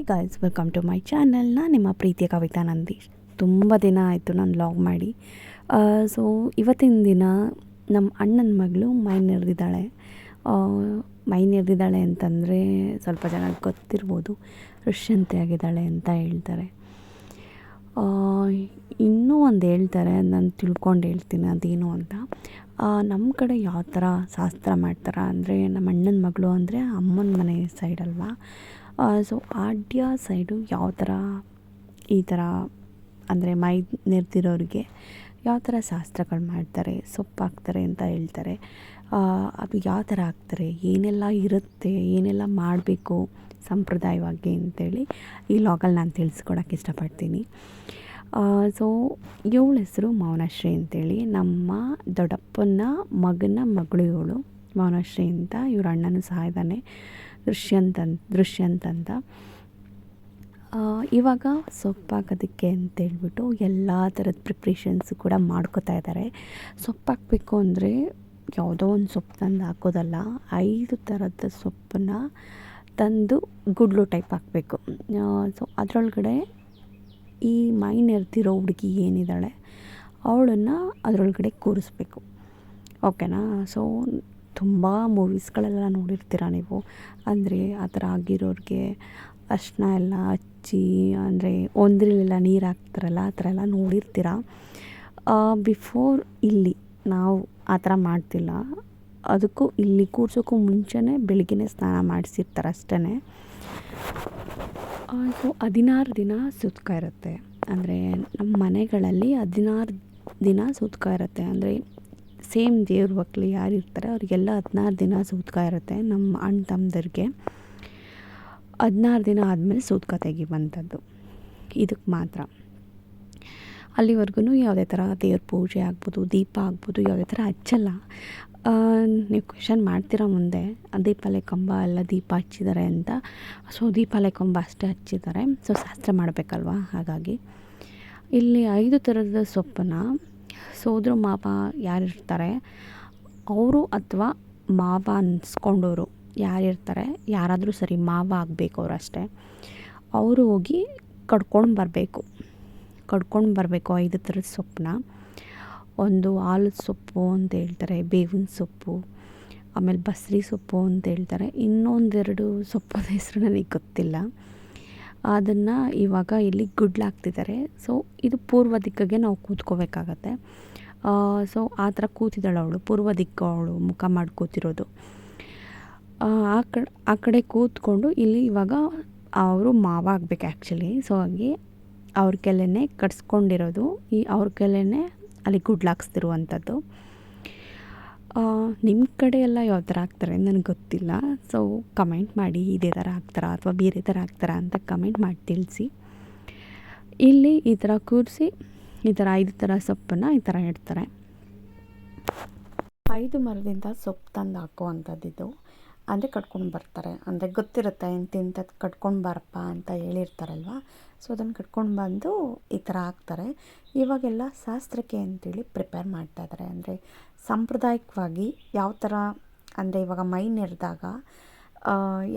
Hi guys welcome to my channel ನಾನು ನಿಮ್ಮ ಪ್ರೀತಿಯ ಕವಿತಾ ನಂದೀಶ್. ತುಂಬ ದಿನ ಆಯಿತು ನಾನು ಲಾಗ್ ಮಾಡಿ. ಸೊ ಇವತ್ತಿನ ದಿನ ನಮ್ಮ ಅಣ್ಣನ ಮಗಳು ಮೈ ನೆರೆದಿದ್ದಾಳೆ ಮೈ ನೆರೆದಿದ್ದಾಳೆ ಅಂತಂದರೆ ಸ್ವಲ್ಪ ಜನ ಗೊತ್ತಿರ್ಬೋದು. ಋಷ್ಯಂತೆ ಆಗಿದ್ದಾಳೆ ಅಂತ ಹೇಳ್ತಾರೆ. ಇನ್ನೂ ಒಂದು ಹೇಳ್ತಾರೆ, ನಾನು ತಿಳ್ಕೊಂಡು ಹೇಳ್ತೀನಿ ಅದೇನು ಅಂತ. ನಮ್ಮ ಕಡೆ ಯಾವ ಥರ ಶಾಸ್ತ್ರ ಮಾಡ್ತಾರೆ ಅಂದರೆ ನಮ್ಮ ಅಣ್ಣನ ಮಗಳು ಅಂದರೆ ಅಮ್ಮನ ಮನೆ ಸೈಡ್ ಸೊ ಆಡ್ಯ ಸೈಡು ಯಾವ ಥರ, ಈ ಥರ, ಅಂದರೆ ಮೈ ನೆರೆದಿರೋರಿಗೆ ಯಾವ ಥರ ಶಾಸ್ತ್ರಗಳು ಮಾಡ್ತಾರೆ ಸೊಪ್ಪು ಹಾಕ್ತಾರೆ ಅಂತ ಹೇಳ್ತಾರೆ ಅದು ಯಾವ ಥರ ಹಾಕ್ತಾರೆ, ಏನೆಲ್ಲ ಇರುತ್ತೆ, ಏನೆಲ್ಲ ಮಾಡಬೇಕು ಸಂಪ್ರದಾಯವಾಗಿ ಅಂತೇಳಿ ಈ ಲಾಗಲ್ಲಿ ನಾನು ತಿಳಿಸ್ಕೊಡೋಕ್ಕೆ ಇಷ್ಟಪಡ್ತೀನಿ. ಸೊ ಇವಳ ಹೆಸರು ಮೌನಶ್ರೀ ಅಂತೇಳಿ. ನಮ್ಮ ದೊಡ್ಡಪ್ಪನ ಮಗನ ಮಗಳು ಇವಳು ಮೌನಶ್ರೀ ಅಂತ. ಇವ್ರ ಅಣ್ಣನೂ ಸಹ ಇದ್ದಾನೆ. ದೃಶ್ಯಂತ್ ದೃಶ್ಯಂತ ಅಂತ ಇವಾಗ ಸೊಪ್ಪು ಹಾಕೋದಕ್ಕೆ ಅಂತೇಳ್ಬಿಟ್ಟು ಎಲ್ಲ ಥರದ ಪ್ರಿಪ್ರೇಷನ್ಸು ಕೂಡ ಮಾಡ್ಕೋತಾ ಇದ್ದಾರೆ ಸೊಪ್ಪಾಕಬೇಕು ಅಂದರೆ ಯಾವುದೋ ಒಂದು ಸೊಪ್ಪು ತಂದು ಹಾಕೋದಲ್ಲ, ಐದು ಥರದ ಸೊಪ್ಪನ್ನ ತಂದು ಗುಡ್ಲು ಟೈಪ್ ಹಾಕಬೇಕು. ಸೊ ಅದರೊಳಗಡೆ ಈ ಮೈ ನೆರೆದಿರೋ ಹುಡುಗಿ ಏನಿದ್ದಾಳೆ ಅವಳನ್ನು ಅದರೊಳಗಡೆ ಕೂರಿಸ್ಬೇಕು. ಓಕೆನಾ ಸೊ ತುಂಬ ಮೂವೀಸ್ಗಳೆಲ್ಲ ನೋಡಿರ್ತೀರ ನೀವು? ಅಂದರೆ ಆ ಥರ ಆಗಿರೋರಿಗೆ ಅರ್ಶಿನ ಎಲ್ಲ ಹಚ್ಚಿ, ಅಂದರೆ ಒಂದ್ರಲ್ಲೆಲ್ಲ ನೀರು ಹಾಕ್ತಾರಲ್ಲ, ಆ ಥರ ಎಲ್ಲ ನೋಡಿರ್ತೀರ? ಬಿಫೋರ್ ಇಲ್ಲಿ ನಾವು ಆ ಥರ ಮಾಡ್ತಿಲ್ಲ. ಅದಕ್ಕೂ ಇಲ್ಲಿ ಕೂರ್ಸೋಕ್ಕೂ ಮುಂಚೆನೇ ಬೆಳಿಗ್ಗೆನೇ ಸ್ನಾನ ಮಾಡಿಸಿರ್ತಾರೆ ಅಷ್ಟೇ ಸೊ ಹದಿನಾರು ದಿನ ಸುತ್ಕ ಇರುತ್ತೆ. ಅಂದರೆ ನಮ್ಮ ಮನೆಗಳಲ್ಲಿ ಹದಿನಾರು ದಿನ ಸುತ್ಕ ಇರುತ್ತೆ. ಅಂದರೆ ಸೇಮ್ ದೇವ್ರ ಮಕ್ಳು ಯಾರು ಇರ್ತಾರೆ, ಅವರಿಗೆಲ್ಲ ಹದಿನಾರು ದಿನ ಸೂತ್ಕ ಇರುತ್ತೆ ನಮ್ಮ ಅಣ್ಣ ತಮ್ಮದರಿಗೆ ಹದಿನಾರು ದಿನ ಆದಮೇಲೆ ಸೂತ್ಕ ತೆಗಿವಂಥದ್ದು ಇದಕ್ಕೆ ಮಾತ್ರ. ಅಲ್ಲಿವರೆಗೂ ಯಾವುದೇ ಥರ ದೇವ್ರ ಪೂಜೆ ಆಗ್ಬೋದು, ದೀಪ ಆಗ್ಬೋದು, ಯಾವುದೇ ಥರ ಹಚ್ಚಲ್ಲ. ನೀವು ಕ್ವೆಶನ್ ಮಾಡ್ತೀರಾ ಮುಂದೆ? ದೀಪಾಲೆ ಕಂಬ ಎಲ್ಲ ದೀಪ ಹಚ್ಚಿದ್ದಾರೆ ಅಂತ. ಸೊ, ದೀಪಾಲೆ ಕಂಬ ಅಷ್ಟೇ ಹಚ್ಚಿದ್ದಾರೆ ಸೊ, ಶಾಸ್ತ್ರ ಮಾಡಬೇಕಲ್ವಾ? ಹಾಗಾಗಿ. ಇಲ್ಲಿ ಐದು ಥರದ ಸೊಪ್ಪನ್ನು ಸೋದ್ರ ಮಾವ ಯಾರಿರ್ತಾರೆ? ಅವರು ಅಥವಾ ಮಾವ ಅನ್ಸ್ಕೊಂಡವರು ಯಾರಿರ್ತಾರೆ? ಯಾರಾದರೂ ಸರಿ ಮಾವ ಆಗಬೇಕು ಅವ್ರು ಅಷ್ಟೇ. ಅವರು ಹೋಗಿ ಕಡ್ಕೊಂಡು ಬರಬೇಕು. ಕಡ್ಕೊಂಡು ಬರಬೇಕು ಐದು ಥರದ ಸೊಪ್ಪನ್ನ. ಒಂದು ಆಲದ ಸೊಪ್ಪು ಅಂತ ಹೇಳ್ತಾರೆ, ಬೇವಿನ ಸೊಪ್ಪು, ಆಮೇಲೆ ಬಸ್ರಿ ಸೊಪ್ಪು ಅಂತ ಹೇಳ್ತಾರೆ. ಇನ್ನೊಂದೆರಡು ಸೊಪ್ಪದ ಹೆಸರು ನನಗೆ ಗೊತ್ತಿಲ್ಲ. ಅದನ್ನು ಇವಾಗ ಇಲ್ಲಿ ಗುಡ್ಲಾಕ್ತಿದ್ದಾರೆ ಸೊ ಇದು ಪೂರ್ವ ದಿಕ್ಕಿಗೆ ನಾವು ಕೂತ್ಕೋಬೇಕಾಗತ್ತೆ. ಸೊ ಆ ಥರ ಕೂತಿದ್ದಾಳೆ ಅವಳು, ಪೂರ್ವ ದಿಕ್ಕು ಅವಳು ಮುಖ ಮಾಡಿ ಕೂತಿರೋದು. ಆ ಆ ಕಡೆ ಆ ಕಡೆ ಕೂತ್ಕೊಂಡು ಇಲ್ಲಿ ಇವಾಗ ಅವರು ಮಾವ ಆಗಬೇಕು ಆ್ಯಕ್ಚುಲಿ ಸೊ ಹಾಗೆ ಅವ್ರ ಕೆಲೆನೇ ಕಟ್ಸ್ಕೊಂಡಿರೋದು. ಈ ಅವ್ರ ಕೆಲೆನೇ ಅಲ್ಲಿ ಗುಡ್ಲಾಕ್ಸ್ತಿರುವಂಥದ್ದು. ನಿಮ್ಮ ಕಡೆ ಎಲ್ಲ ಯಾವ ಥರ ಹಾಕ್ತಾರೆ ನನಗೆ ಗೊತ್ತಿಲ್ಲ. ಸೊ ಕಮೆಂಟ್ ಮಾಡಿ ಇದೇ ಥರ ಹಾಕ್ತಾರಾ ಅಥವಾ ಬೇರೆ ಥರ ಹಾಕ್ತಾರಾ ಅಂತ ಕಮೆಂಟ್ ಮಾಡಿ ತಿಳಿಸಿ. ಇಲ್ಲಿ ಈ ಥರ ಕೂರಿಸಿ, ಈ ಥರ ಐದು ಥರ ಸೊಪ್ಪನ್ನು ಈ ಥರ ಇಡ್ತಾರೆ ಐದು ಮರದಿಂದ ಸೊಪ್ಪು ತಂದು ಹಾಕುವಂಥದ್ದಿದು. ಅಂದರೆ ಕಟ್ಕೊಂಡು ಬರ್ತಾರೆ. ಅಂದರೆ ಗೊತ್ತಿರುತ್ತೆ ಇಂತಿಂಥದ್ದು ಕಟ್ಕೊಂಡು ಬರಪ್ಪ ಅಂತ ಹೇಳಿರ್ತಾರಲ್ವ? ಸೊ ಅದನ್ನು ಕಟ್ಕೊಂಡು ಬಂದು ಈ ಥರ ಹಾಕ್ತಾರೆ. ಇವಾಗೆಲ್ಲ ಶಾಸ್ತ್ರಕ್ಕೆ ಅಂತೇಳಿ ಪ್ರಿಪೇರ್ ಮಾಡ್ತಾ ಇದ್ದಾರೆ ಅಂದರೆ ಸಾಂಪ್ರದಾಯಿಕವಾಗಿ ಯಾವ ಥರ ಅಂದರೆ ಇವಾಗ ಮೈ ನೆರೆದಾಗ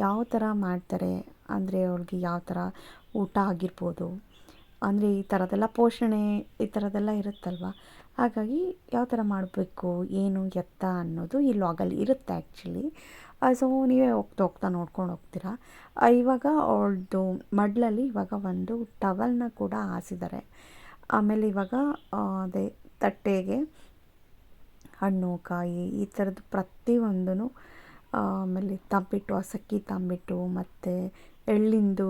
ಯಾವ ಥರ ಮಾಡ್ತಾರೆ? ಅಂದರೆ ಅವ್ಳಿಗೆ ಯಾವ ಥರ ಊಟ ಆಗಿರ್ಬೋದು? ಅಂದರೆ ಈ ಥರದ್ದೆಲ್ಲ ಪೋಷಣೆ, ಈ ಥರದ್ದೆಲ್ಲ ಇರುತ್ತಲ್ವ? ಹಾಗಾಗಿ ಯಾವ ಥರ ಮಾಡಬೇಕು, ಏನು ಎತ್ತ ಅನ್ನೋದು ಈ ಲಾಗಲ್ಲಿ ಇರುತ್ತೆ ಆ್ಯಕ್ಚುಲಿ ಸೊ ನೀವೇ ಹೋಗ್ತಾ ಹೋಗ್ತಾ ನೋಡ್ಕೊಂಡು ಹೋಗ್ತೀರಾ? ಇವಾಗ ಅವಳದು ಮಡ್ಲಲ್ಲಿ ಇವಾಗ ಒಂದು ಟವಲ್ನ ಕೂಡ ಹಾಸಿದ್ದಾರೆ. ಆಮೇಲೆ ಇವಾಗ ಅದೇ ತಟ್ಟೆಗೆ ಹಣ್ಣು ಕಾಯಿ ಈ ಥರದ್ದು ಪ್ರತಿಯೊಂದೂ ಆಮೇಲೆ ತಂಬಿಟ್ಟು ಅಸಕ್ಕಿ ತಂಬಿಟ್ಟು ಮತ್ತು ಎಳ್ಳಿಂದು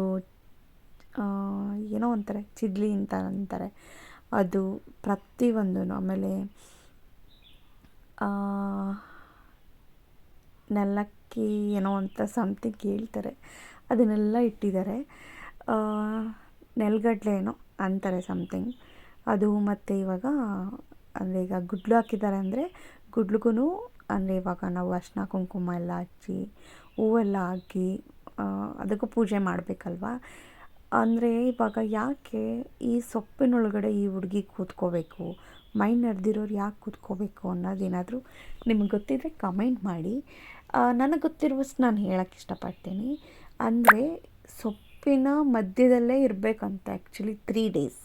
ಏನೋ ಅಂತಾರೆ ಚಿದ್ಲಿ ಅಂತ ಅಂತಾರೆ. ಅದು ಪ್ರತಿಯೊಂದೂ ಆಮೇಲೆ ಆ, ನೆಲಕ್ಕಿ ಏನೋ ಅಂತ ಸಮಥಿಂಗ್ ಹೇಳ್ತಾರೆ. ಅದನ್ನೆಲ್ಲ ಇಟ್ಟಿದ್ದಾರೆ. ನೆಲಗಡಲೆ ಏನೋ ಅಂತಾರೆ ಸಮಥಿಂಗ್ ಅದು ಮತ್ತು ಇವಾಗ ಅಂದರೆ ಈಗ ಗುಡ್ಲು ಹಾಕಿದ್ದಾರೆ ಅಂದರೆ ಗುಡ್ಲಿಗೂ ಅಂದರೆ ಇವಾಗ ನಾವು ಅರ್ಶಿನ ಕುಂಕುಮ ಎಲ್ಲ ಹಚ್ಚಿ ಹೂವೆಲ್ಲ ಹಾಕಿ ಅದಕ್ಕೂ ಪೂಜೆ ಮಾಡಬೇಕಲ್ವಾ? ಅಂದರೆ ಇವಾಗ ಯಾಕೆ ಈ ಸೊಪ್ಪಿನೊಳಗಡೆ ಈ ಹುಡುಗಿ ಕೂತ್ಕೋಬೇಕು? ಮೈಂಡ್ ನಡೆದಿರೋರು ಯಾಕೆ ಕೂತ್ಕೋಬೇಕು ಅನ್ನೋದೇನಾದರೂ ನಿಮಗೆ ಗೊತ್ತಿದ್ದರೆ ಕಮೆಂಟ್ ಮಾಡಿ. ನನಗೆ ಗೊತ್ತಿರುವಷ್ಟು ನಾನು ಹೇಳೋಕ್ಕೆ ಇಷ್ಟಪಡ್ತೀನಿ. ಅಂದರೆ ಸೊಪ್ಪು ಸೊಪ್ಪಿನ ಮಧ್ಯದಲ್ಲೇ ಇರಬೇಕಂತ ಆ್ಯಕ್ಚುಲಿ ತ್ರೀ ಡೇಸ್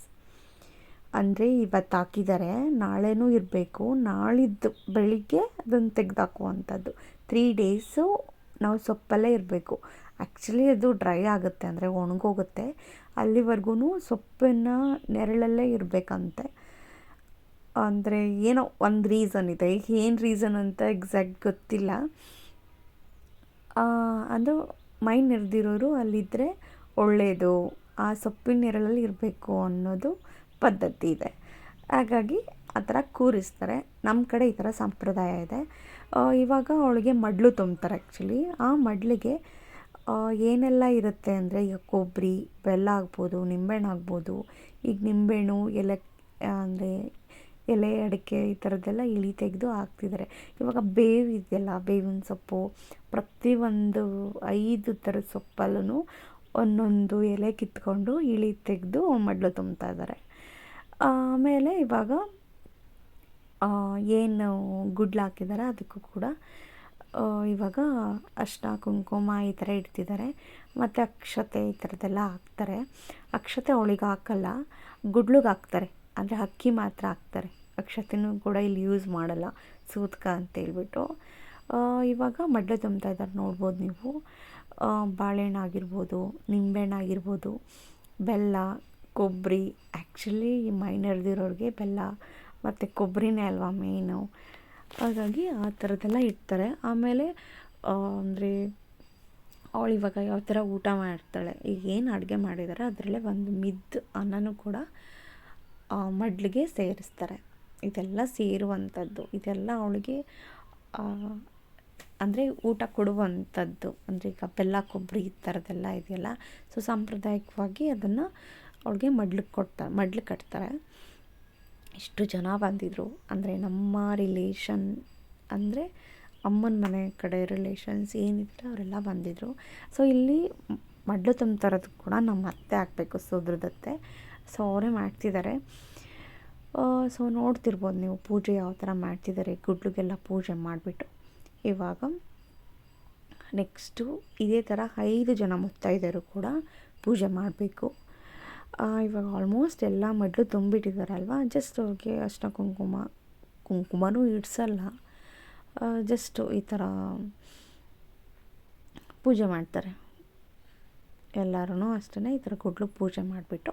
ಅಂದರೆ ಇವತ್ತು ಹಾಕಿದ್ದಾರೆ ನಾಳೆನೂ ಇರಬೇಕು. ನಾಳಿದ್ದು ಬೆಳಿಗ್ಗೆ ಅದನ್ನು ತೆಗೆದಾಕುವಂಥದ್ದು. ತ್ರೀ ಡೇಸು ನಾವು ಸೊಪ್ಪಲ್ಲೇ ಇರಬೇಕು. ಆ್ಯಕ್ಚುಲಿ ಅದು ಡ್ರೈ ಆಗುತ್ತೆ, ಅಂದರೆ ಒಣಗೋಗುತ್ತೆ. ಅಲ್ಲಿವರೆಗೂ ಸೊಪ್ಪಿನ ನೆರಳಲ್ಲೇ ಇರಬೇಕಂತೆ. ಅಂದರೆ ಏನೋ ಒಂದು ರೀಸನ್ ಇದೆ. ಏನು ರೀಸನ್ ಅಂತ ಎಕ್ಸಾಕ್ಟ್ ಗೊತ್ತಿಲ್ಲ. ಅದು ಮೈ ನೆರೆದಿರೋರು ಅಲ್ಲಿದ್ದರೆ ಒಳ್ಳೆಯದು ಆ ಸೊಪ್ಪಿನ ನೆರಳಲ್ಲಿ ಇರಬೇಕು ಅನ್ನೋದು ಪದ್ಧತಿ ಇದೆ. ಹಾಗಾಗಿ ಆ ಥರ ಕೂರಿಸ್ತಾರೆ. ನಮ್ಮ ಕಡೆ ಈ ಥರ ಸಂಪ್ರದಾಯ ಇದೆ. ಇವಾಗ ಅವಳಿಗೆ ಮಡ್ಲು ತುಂಬ್ತಾರೆ ಆ್ಯಕ್ಚುಲಿ ಆ ಮಡ್ಲಿಗೆ ಏನೆಲ್ಲ ಇರುತ್ತೆ ಅಂದರೆ ಈಗ ಕೊಬ್ಬರಿ, ಬೆಲ್ಲ ಆಗ್ಬೋದು, ನಿಂಬೆಹಣ್ಣು ಆಗ್ಬೋದು. ಈಗ ನಿಂಬೆಹಣ್ಣು, ಎಲೆ ಅಂದರೆ ಎಲೆ, ಅಡಿಕೆ ಈ ಥರದ್ದೆಲ್ಲ ಇಳಿ ತೆಗೆದು ಹಾಕ್ತಿದ್ದಾರೆ ಇವಾಗ ಬೇವು ಇದೆಯಲ್ಲ, ಬೇವಿನ ಸೊಪ್ಪು ಪ್ರತಿಯೊಂದು ಐದು ಥರದ ಸೊಪ್ಪಲ್ಲೂ ಒಂದೊಂದು ಎಲೆ ಕಿತ್ಕೊಂಡು ಇಳಿ ತೆಗೆದು ಮಡ್ಲು ತುಂಬ್ತಾ ಇದ್ದಾರೆ ಆಮೇಲೆ ಇವಾಗ ಏನು ಗುಡ್ಲು ಹಾಕಿದ್ದಾರೆ ಅದಕ್ಕೂ ಕೂಡ ಇವಾಗ ಅರ್ಶಿನ ಕುಂಕುಮ ಈ ಥರ ಇಡ್ತಿದ್ದಾರೆ ಮತ್ತು ಅಕ್ಷತೆ ಈ ಥರದ್ದೆಲ್ಲ ಹಾಕ್ತಾರೆ. ಅಕ್ಷತೆ ಅವಳಿಗೆ ಹಾಕಲ್ಲ, ಗುಡ್ಲಿಗೆ ಹಾಕ್ತಾರೆ. ಅಂದರೆ ಅಕ್ಕಿ ಮಾತ್ರ ಹಾಕ್ತಾರೆ. ಅಕ್ಷತೆನೂ ಕೂಡ ಇಲ್ಲಿ ಯೂಸ್ ಮಾಡಲ್ಲ. ಸೂತ್ಕ ಅಂತೇಳ್ಬಿಟ್ಟು ಇವಾಗ ಮಡ್ಲೆ ತುಂಬ್ತಾ ಇದ್ದಾರೆ ನೋಡ್ಬೋದು ನೀವು. ಬಾಳೆಹಣ್ಣು ಆಗಿರ್ಬೋದು, ನಿಂಬೆಹಣ್ಣು ಆಗಿರ್ಬೋದು, ಬೆಲ್ಲ, ಕೊಬ್ಬರಿ. ಆ್ಯಕ್ಚುಲಿ ಈ ಮೈನರ್ದಿರೋರಿಗೆ ಬೆಲ್ಲ ಮತ್ತು ಕೊಬ್ಬರಿನೇ ಅಲ್ವಾ ಮೇನು ಹಾಗಾಗಿ ಆ ಥರದ್ದೆಲ್ಲ ಇಡ್ತಾರೆ. ಆಮೇಲೆ ಅಂದರೆ ಅವಳು ಇವಾಗ ಯಾವ ಥರ ಊಟ ಮಾಡ್ತಾಳೆ, ಈಗ ಏನು ಅಡುಗೆ ಮಾಡಿದ್ದಾರೆ ಅದರಲ್ಲೇ ಒಂದು ಮಿದ್ದು ಅನ್ನನೂ ಕೂಡ ಮಡ್ಲಿಗೆ ಸೇರಿಸ್ತಾರೆ. ಇದೆಲ್ಲ ಸೇರುವಂಥದ್ದು, ಇದೆಲ್ಲ ಅವಳಿಗೆ ಅಂದರೆ ಊಟ ಕೊಡುವಂಥದ್ದು, ಅಂದರೆ ಈಗ ಬೆಲ್ಲ, ಕೊಬ್ಬರಿ ಈ ಥರದ್ದೆಲ್ಲ ಇದೆಯಲ್ಲ ಸೊ ಸಾಂಪ್ರದಾಯಿಕವಾಗಿ ಅದನ್ನು ಅವಳಿಗೆ ಮಡ್ಲಿಗೆ ಕೊಡ್ತಾರೆ ಮಡ್ಲು ಕಟ್ತಾರೆ. ಇಷ್ಟು ಜನ ಬಂದಿದ್ದರು ಅಂದರೆ ನಮ್ಮ ರಿಲೇಷನ್ ಅಂದರೆ ಅಮ್ಮನ ಮನೆ ಕಡೆ ರಿಲೇಷನ್ಸ್ ಏನಿದ್ರೆ ಅವರೆಲ್ಲ ಬಂದಿದ್ದರು ಸೊ ಇಲ್ಲಿ ಮಡ್ಲು ತುಂಬ್ತಾರದು ಕೂಡ ನಮ್ಮ ಅತ್ತೆ ಹಾಕಬೇಕು ಸೋದ್ರದತ್ತೆ. ಸೊ ಅವರೇ ಮಾಡ್ತಿದ್ದಾರೆ. ಸೊ ನೋಡ್ತಿರ್ಬೋದು ನೀವು ಪೂಜೆ ಯಾವ ಥರ ಮಾಡ್ತಿದ್ದಾರೆ, ಗುಡ್ಲಿಗೆಲ್ಲ ಪೂಜೆ ಮಾಡಿಬಿಟ್ಟು. ಇವಾಗ ನೆಕ್ಸ್ಟು ಇದೇ ಥರ ಐದು ಜನ ಮುತ್ತೈದೆಯರು ಕೂಡ ಪೂಜೆ ಮಾಡಬೇಕು. ಇವಾಗ ಆಲ್ಮೋಸ್ಟ್ ಎಲ್ಲ ಮಡ್ಲು ತುಂಬಿಟ್ಟಿದ್ದಾರಲ್ವ? ಜಸ್ಟ್ ಅವ್ರಿಗೆ ಅಷ್ಟ ಕುಂಕುಮ, ಕುಂಕುಮನೂ ಇಡ್ಸಲ್ಲ. ಜಸ್ಟು ಈ ಥರ ಪೂಜೆ ಮಾಡ್ತಾರೆ. ಎಲ್ಲರೂ ಅಷ್ಟೇ ಈ ಥರ ಗುಡ್ಲು ಪೂಜೆ ಮಾಡಿಬಿಟ್ಟು.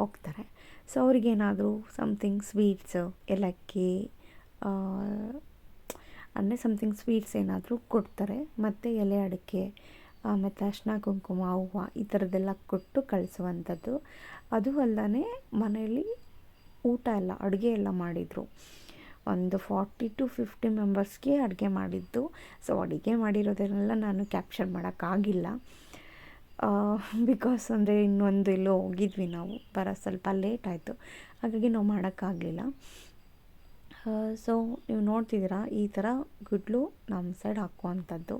ಹೋಗ್ತಾರೆ. ಸೊ ಅವ್ರಿಗೇನಾದರೂ ಸಮ್ಥಿಂಗ್ ಸ್ವೀಟ್ಸ್ ಏಲಕ್ಕಿ ಅಂದರೆ ಸಮ್ಥಿಂಗ್ ಸ್ವೀಟ್ಸ್ ಏನಾದರೂ ಕೊಡ್ತಾರೆ. ಮತ್ತು ಎಲೆ ಅಡಿಕೆ ಮತ್ತು ಅರ್ಶಿನ ಕುಂಕುಮ ಹೂವು ಈ ಥರದ್ದೆಲ್ಲ ಕೊಟ್ಟು ಕಳಿಸುವಂಥದ್ದು. ಅದು ಅಲ್ಲದೆ ಮನೆಯಲ್ಲಿ ಊಟ ಎಲ್ಲ, ಅಡುಗೆ ಎಲ್ಲ ಮಾಡಿದರು. ಒಂದು ಫಾರ್ಟಿ ಟು ಫಿಫ್ಟಿ ಮೆಂಬರ್ಸ್ಗೆ ಅಡುಗೆ ಮಾಡಿದ್ದು. ಸೊ ಅಡುಗೆ ಮಾಡಿರೋದನ್ನೆಲ್ಲ ನಾನು ಕ್ಯಾಪ್ಚರ್ ಮಾಡೋಕ್ಕಾಗಿಲ್ಲ. ಬಿಕಾಸ್ ಅಂದರೆ ಇನ್ನೊಂದು ಎಲ್ಲೋ ಹೋಗಿದ್ವಿ ನಾವು, ಬರೋ ಸ್ವಲ್ಪ ಲೇಟ್ ಆಯಿತು. ಹಾಗಾಗಿ ನಾವು ಮಾಡೋಕ್ಕಾಗಲಿಲ್ಲ. ಸೊ ನೀವು ನೋಡ್ತಿದ್ದೀರಾ, ಈ ಥರ ಗುಡ್ಲು ನಮ್ಮ ಸೈಡ್ ಹಾಕುವಂಥದ್ದು.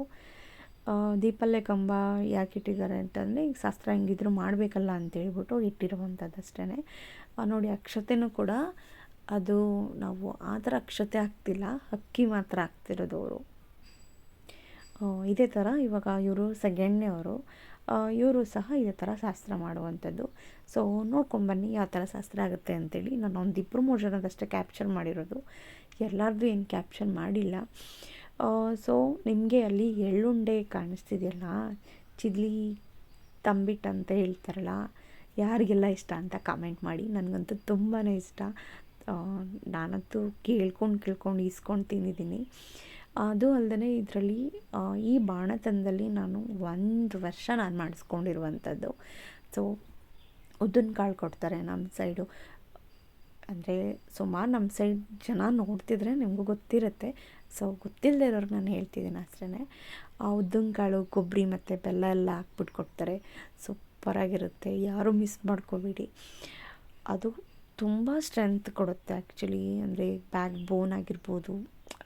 ದೀಪಲ್ಲೆ ಕಂಬ ಯಾಕೆ ಇಟ್ಟಿದ್ದಾರೆ ಅಂತಂದರೆ, ಈಗ ಶಾಸ್ತ್ರ ಹೆಂಗಿದ್ರು ಮಾಡಬೇಕಲ್ಲ ಅಂತೇಳ್ಬಿಟ್ಟು ಇಟ್ಟಿರುವಂಥದ್ದು ಅಷ್ಟೇ ನೋಡಿ, ಅಕ್ಷತೆನೂ ಕೂಡ ಅದು ನಾವು ಆ ಥರ ಅಕ್ಷತೆ ಆಗ್ತಿಲ್ಲ ಅಕ್ಕಿ ಮಾತ್ರ ಆಗ್ತಿರೋದು ಅವರು. ಇದೇ ಥರ ಇವಾಗ ಇವರು ಸೆಕೆಂಡ್ನೇ ಅವರು. ಇವರು ಸಹ ಇದೇ ಥರ ಶಾಸ್ತ್ರ ಮಾಡುವಂಥದ್ದು. ಸೊ ನೋಡ್ಕೊಂಡು ಬನ್ನಿ ಯಾವ ಥರ ಶಾಸ್ತ್ರ ಆಗುತ್ತೆ ಅಂತೇಳಿ. ನಾನು ಒಂದು ಇಬ್ಬರು ಮೂರು ಜನದಷ್ಟೇ ಕ್ಯಾಪ್ಚರ್ ಮಾಡಿರೋದು. ಎಲ್ಲರದ್ದು ಏನು ಕ್ಯಾಪ್ಚರ್ ಮಾಡಿಲ್ಲ. ಸೊ ನಿಮಗೆ ಅಲ್ಲಿ ಎಳ್ಳುಂಡೆ ಕಾಣಿಸ್ತಿದೆಯಲ್ಲ? ಚಿದ್ಲಿ, ತಂಬಿಟ್ ಅಂತ ಹೇಳ್ತಾರಲ್ಲ? ಯಾರಿಗೆಲ್ಲ ಇಷ್ಟ ಅಂತ ಕಮೆಂಟ್ ಮಾಡಿ. ನನಗಂತೂ ತುಂಬಾ ಇಷ್ಟ. ನಾನಂತೂ ಕೇಳ್ಕೊಂಡು ಕೇಳ್ಕೊಂಡು ಈಸ್ಕೊಂಡು ತಿಂದಿದ್ದೀನಿ. ಅದು ಅಲ್ಲದೆ ಇದರಲ್ಲಿ ಈ ಬಾಣತನದಲ್ಲಿ ನಾನು ಒಂದು ವರ್ಷ ನಾನು ಮಾಡಿಸ್ಕೊಂಡಿರುವಂಥದ್ದು ಸೊ ಉದ್ದಿನ ಕಾಳು ಕೊಡ್ತಾರೆ ನಮ್ಮ ಸೈಡು. ಅಂದರೆ ಸುಮಾರು ನಮ್ಮ ಸೈಡ್ ಜನ ನೋಡ್ತಿದ್ರೆ ನಿಮಗೂ ಗೊತ್ತಿರುತ್ತೆ. ಸೊ ಗೊತ್ತಿಲ್ಲದೆ ಇರೋರ್ಗೆ ನಾನು ಹೇಳ್ತಿದ್ದೀನಿ ಅಷ್ಟೇ ಆ ಕಾಳು ಕೊಬ್ಬರಿ ಮತ್ತು ಬೆಲ್ಲ ಎಲ್ಲ ಹಾಕ್ಬಿಟ್ಟು ಕೊಡ್ತಾರೆ. ಸೂಪರಾಗಿರುತ್ತೆ. ಯಾರೂ ಮಿಸ್ ಮಾಡ್ಕೋಬೇಡಿ. ಅದು ತುಂಬ ಸ್ಟ್ರೆಂತ್ ಕೊಡುತ್ತೆ ಆ್ಯಕ್ಚುಲಿ ಅಂದರೆ ಬ್ಯಾಕ್ ಬೋನ್ ಆಗಿರ್ಬೋದು.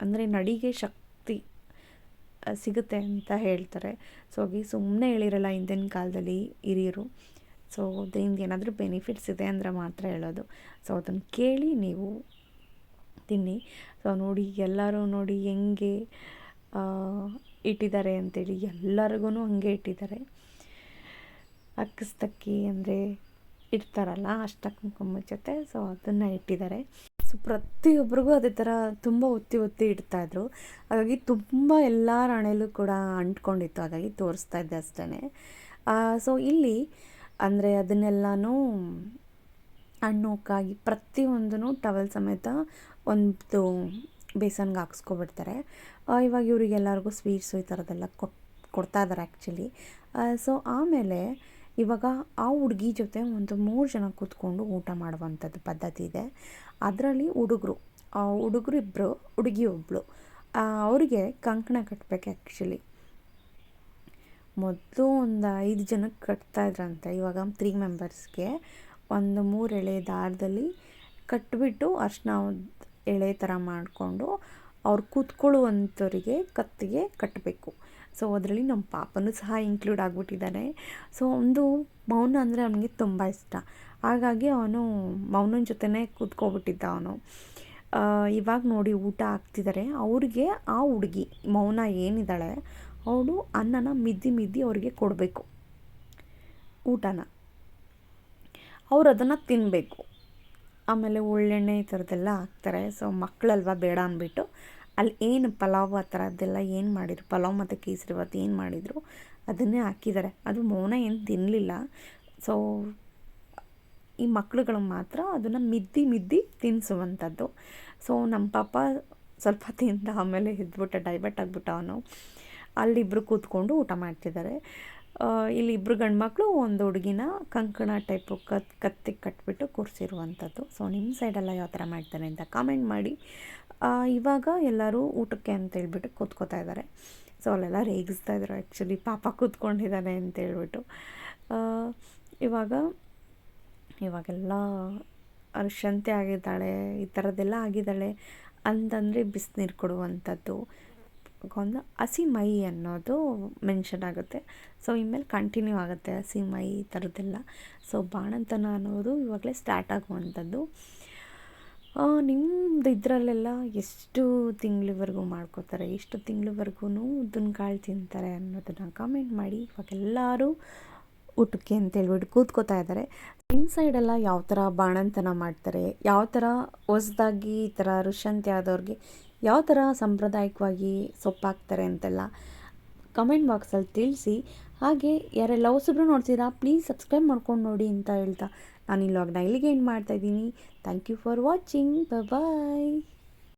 ಅಂದರೆ ನಡಿಗೆ ಶಕ್ತಿ ಸಿಗುತ್ತೆ ಅಂತ ಹೇಳ್ತಾರೆ. ಸೊ ಹಾಗೆ ಸುಮ್ಮನೆ ಹೇಳಿರಲ್ಲ ಹಿಂದಿನ ಕಾಲದಲ್ಲಿ ಹಿರಿಯರು. ಸೊ ಅದರಿಂದ ಏನಾದರೂ ಬೆನಿಫಿಟ್ಸ್ ಇದೆ ಅಂದರೆ ಮಾತ್ರ ಹೇಳೋದು. ಸೊ ಅದನ್ನು ಕೇಳಿ ನೀವು ತಿನ್ನಿ. ಸೊ ನೋಡಿ ಎಲ್ಲರೂ ನೋಡಿ ಹೆಂಗೆ ಇಟ್ಟಿದ್ದಾರೆ ಅಂತೇಳಿ ಎಲ್ಲರಿಗೂ ಹಾಗೆ ಇಟ್ಟಿದ್ದಾರೆ. ಅಕ್ಕಸ್ತಕ್ಕಿ ಅಂದರೆ ಇಡ್ತಾರಲ್ಲ ಅಷ್ಟಕ್ಕೆ ಜೊತೆ ಸೊ ಅದನ್ನು ಇಟ್ಟಿದ್ದಾರೆ. ಸೊ ಪ್ರತಿಯೊಬ್ಬರಿಗೂ ಅದೇ ಥರ ತುಂಬ ಒತ್ತಿ ಒತ್ತಿ ಇಡ್ತಾಯಿದ್ರು ಹಾಗಾಗಿ ತುಂಬ ಎಲ್ಲ ಹಣೆಯಲ್ಲೂ ಕೂಡ ಅಂಟ್ಕೊಂಡಿತ್ತು. ಹಾಗಾಗಿ ತೋರಿಸ್ತಾ ಇದ್ದೆ ಅಷ್ಟೇ ಸೊ ಇಲ್ಲಿ ಅಂದರೆ ಅದನ್ನೆಲ್ಲನೂ ಹಣ್ಣು ಪ್ರತಿಯೊಂದೂ ಟವಲ್ ಸಮೇತ ಒಂದು ಬೇಸನ್ಗೆ ಹಾಕ್ಸ್ಕೊಬಿಡ್ತಾರೆ. ಇವಾಗ ಇವರಿಗೆಲ್ಲರಿಗೂ ಸ್ವೀಟ್ಸು ಈ ಥರದ್ದೆಲ್ಲ ಕೊಟ್ಟು ಕೊಡ್ತಾ ಇದ್ದಾರೆ ಆ್ಯಕ್ಚುಲಿ ಸೊ ಆಮೇಲೆ ಇವಾಗ ಆ ಹುಡುಗಿ ಜೊತೆ ಒಂದು ಮೂರು ಜನ ಕೂತ್ಕೊಂಡು ಊಟ ಮಾಡುವಂಥದ್ದು ಪದ್ಧತಿ ಇದೆ. ಅದರಲ್ಲಿ ಹುಡುಗರು ಹುಡುಗರು ಇಬ್ಬರು ಹುಡುಗಿ ಒಬ್ಬಳು ಅವರಿಗೆ ಕಂಕಣ ಕಟ್ಟಬೇಕು ಆ್ಯಕ್ಚುಲಿ ಮೊದಲು ಒಂದು ಐದು ಜನಕ್ಕೆ ಕಟ್ತಾ ಇದ್ರಂತೆ. ಇವಾಗ ತ್ರೀ ಮೆಂಬರ್ಸ್ಗೆ ಒಂದು ಮೂರು ಎಳೆ ದಾರದಲ್ಲಿ ಕಟ್ಟಿಬಿಟ್ಟು ಅರ್ಶಿನ ಎಳೆ ಥರ ಮಾಡಿಕೊಂಡು ಅವ್ರು ಕೂತ್ಕೊಳ್ಳುವಂಥವ್ರಿಗೆ ಕತ್ತಿಗೆ ಕಟ್ಟಬೇಕು ಸೊ ಅದರಲ್ಲಿ ನಮ್ಮ ಪಾಪನೂ ಸಹ ಇನ್ಕ್ಲೂಡ್ ಆಗಿಬಿಟ್ಟಿದ್ದಾನೆ ಸೊ ಒಂದು ಮೌನ ಅಂದರೆ ಅವನಿಗೆ ತುಂಬ ಇಷ್ಟ. ಹಾಗಾಗಿ ಅವನು ಮೌನನ ಜೊತೆನೇ ಕೂತ್ಕೊಬಿಟ್ಟಿದ್ದ ಅವನು. ಇವಾಗ ನೋಡಿ ಊಟ ಹಾಕ್ತಿದ್ದಾರೆ ಅವ್ರಿಗೆ ಆ ಹುಡುಗಿ, ಮೌನ ಏನಿದ್ದಾಳೆ ಅವಳು ಅನ್ನನ ಮಿದ್ದಿ ಮಿದ್ದಿ ಅವ್ರಿಗೆ ಕೊಡಬೇಕು. ಊಟನ. ಅವ್ರು ಅದನ್ನು ತಿನ್ನಬೇಕು ಆಮೇಲೆ ಒಳ್ಳೆಣ್ಣೆ ಈ ಥರದ್ದೆಲ್ಲ ಹಾಕ್ತಾರೆ. ಸೊ ಮಕ್ಕಳಲ್ವ ಬೇಡ ಅಂದ್ಬಿಟ್ಟು ಅಲ್ಲಿ ಏನು ಪಲಾವ್ ಆ ಥರದ್ದೆಲ್ಲ ಏನು ಮಾಡಿದ್ರು? ಪಲಾವ್ ಮತ್ತು ಕೇಸರಿ ಭಾತ್ ಏನು ಮಾಡಿದರು? ಅದನ್ನೇ ಹಾಕಿದ್ದಾರೆ. ಅದು ಮೌನ ಏನು ತಿನ್ನಲಿಲ್ಲ. ಸೊ ಈ ಮಕ್ಳುಗಳು ಮಾತ್ರ ಅದನ್ನು ಮಿದ್ದಿ ಮಿದ್ದಿ ತಿನ್ನಿಸುವಂಥದ್ದು ಸೊ ನಮ್ಮ ಪಾಪ ಸ್ವಲ್ಪ ತಿಂದ ಆಮೇಲೆ ಎದ್ಬಿಟ್ಟ ಡೈವರ್ಟ್ ಆಗಿಬಿಟ್ಟ ಅವನು. ಅಲ್ಲಿಬ್ಬರು ಕೂತ್ಕೊಂಡು ಊಟ ಮಾಡ್ತಿದ್ದಾರೆ. ಇಲ್ಲಿ ಇಬ್ಬರು ಗಂಡು ಮಕ್ಕಳು ಒಂದು ಹುಡುಗಿನ ಕಂಕಣ ಟೈಪು ಕತ್, ಕತ್ತಿಗೆ ಕಟ್ಬಿಟ್ಟು ಕೂರಿಸಿರುವಂಥದ್ದು. ಸೊ ನಿಮ್ಮ ಸೈಡೆಲ್ಲ ಯಾವ ಥರ ಮಾಡ್ತಾರೆ ಅಂತ ಕಾಮೆಂಟ್ ಮಾಡಿ. ಇವಾಗ ಎಲ್ಲರೂ ಊಟಕ್ಕೆ ಅಂತ ಹೇಳ್ಬಿಟ್ಟು ಕೂತ್ಕೋತಾ ಇದ್ದಾರೆ. ಸೊ ಅಲ್ಲೆಲ್ಲ ರೇಗಿಸ್ತಾ ಇದ್ದಾರೆ ಆ್ಯಕ್ಚುಲಿ ಪಾಪ ಕೂತ್ಕೊಂಡಿದ್ದಾನೆ ಅಂತೇಳ್ಬಿಟ್ಟು ಇವಾಗ, ಇವಾಗೆಲ್ಲ ಅರ್ಶಂತೆ ಆಗಿದ್ದಾಳೆ, ಈ ಥರದ್ದೆಲ್ಲ ಆಗಿದ್ದಾಳೆ ಅಂತಂದರೆ ಬಿಸಿನೀರು ಕೊಡುವಂಥದ್ದು. ಒಂದು ಹಸಿ ಮೈ ಅನ್ನೋದು ಮೆನ್ಷನ್ ಆಗುತ್ತೆ. ಸೊ ಇನ್ಮೇಲೆ ಕಂಟಿನ್ಯೂ ಆಗುತ್ತೆ ಹಸಿ ಮೈ ಈ ಥರದ್ದೆಲ್ಲ. ಸೊ ಬಾಣಂತನ ಅನ್ನೋದು ಇವಾಗಲೇ ಸ್ಟಾರ್ಟ್ ಆಗುವಂಥದ್ದು. ನಿಮ್ಮದು ಇದರಲ್ಲೆಲ್ಲ ಎಷ್ಟು ತಿಂಗಳವರೆಗೂ ಮಾಡ್ಕೋತಾರೆ? ಎಷ್ಟು ತಿಂಗಳವರೆಗೂ ಉದ್ದಿನ ಕಾಳು ತಿಂತಾರೆ ಅನ್ನೋದನ್ನು ಕಮೆಂಟ್ ಮಾಡಿ. ಇವಾಗ ಎಲ್ಲರೂ ಊಟಕ್ಕೆ ಅಂತೇಳ್ಬಿಟ್ಟು ಕೂತ್ಕೋತಾ ಇದ್ದಾರೆ ನಿಮ್ಮ ಸೈಡೆಲ್ಲ ಯಾವ ಥರ ಬಾಣಂತನ ಮಾಡ್ತಾರೆ? ಯಾವ ಥರ ಹೊಸ್ದಾಗಿ ಈ ಥರ ಋಷಂತಿ ಆದವ್ರಿಗೆ ಯಾವ ಥರ ಸಾಂಪ್ರದಾಯಿಕವಾಗಿ ಸೊಪ್ಪಾಕ್ತಾರೆ ಅಂತೆಲ್ಲ ಕಮೆಂಟ್ ಬಾಕ್ಸಲ್ಲಿ ತಿಳಿಸಿ. ಹಾಗೆ ಯಾರೆಲ್ಲ ಹೊಸಬ್ರು ನೋಡ್ತೀರಾ ಪ್ಲೀಸ್ ಸಬ್ಸ್ಕ್ರೈಬ್ ಮಾಡ್ಕೊಂಡು ನೋಡಿ ಅಂತ ಹೇಳ್ತಾ. ನಾನು ಇಲ್ಲವಾಗ ಇಲ್ಲಿಗೆ ಏನು ಮಾಡ್ತಾಯಿದ್ದೀನಿ thank you for watching bye